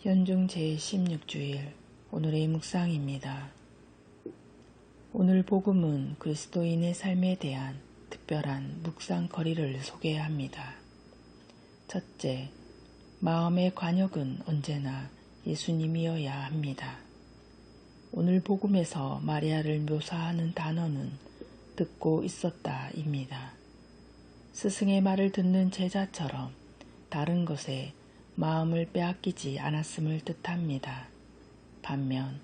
현중 제16주일 오늘의 묵상입니다. 오늘 복음은 그리스도인의 삶에 대한 특별한 묵상거리를 소개합니다. 첫째, 마음의 관역은 언제나 예수님이어야 합니다. 오늘 복음에서 마리아를 묘사하는 단어는 듣고 있었다입니다. 스승의 말을 듣는 제자처럼 다른 것에 마음을 빼앗기지 않았음을 뜻합니다. 반면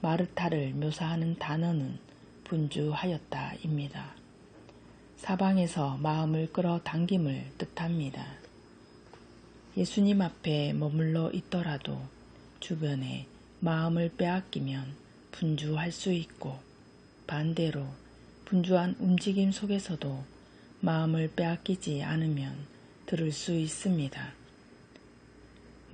마르타를 묘사하는 단어는 분주하였다입니다. 사방에서 마음을 끌어당김을 뜻합니다. 예수님 앞에 머물러 있더라도 주변에 마음을 빼앗기면 분주할 수 있고 반대로 분주한 움직임 속에서도 마음을 빼앗기지 않으면 들을 수 있습니다.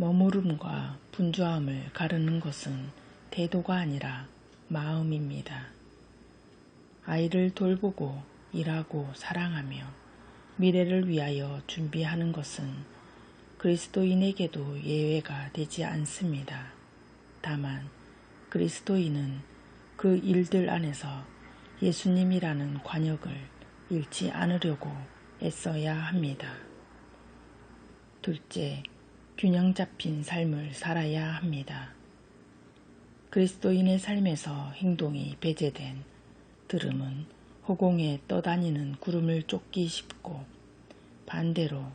머무름과 분주함을 가르는 것은 태도가 아니라 마음입니다. 아이를 돌보고 일하고 사랑하며 미래를 위하여 준비하는 것은 그리스도인에게도 예외가 되지 않습니다. 다만 그리스도인은 그 일들 안에서 예수님이라는 관역을 잃지 않으려고 애써야 합니다. 둘째, 균형 잡힌 삶을 살아야 합니다. 그리스도인의 삶에서 행동이 배제된 들음은 허공에 떠다니는 구름을 쫓기 쉽고 반대로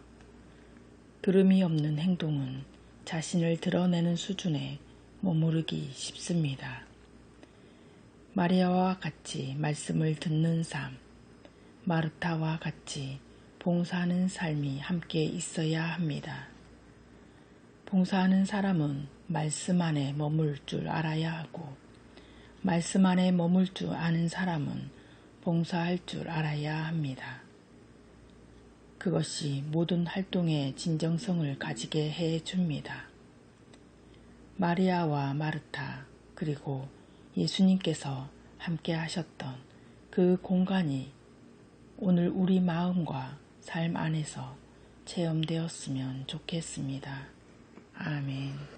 들음이 없는 행동은 자신을 드러내는 수준에 머무르기 쉽습니다. 마리아와 같이 말씀을 듣는 삶, 마르타와 같이 봉사하는 삶이 함께 있어야 합니다. 봉사하는 사람은 말씀 안에 머물 줄 알아야 하고 말씀 안에 머물 줄 아는 사람은 봉사할 줄 알아야 합니다. 그것이 모든 활동의 진정성을 가지게 해 줍니다. 마리아와 마르타 그리고 예수님께서 함께 하셨던 그 공간이 오늘 우리 마음과 삶 안에서 체험되었으면 좋겠습니다. 아멘.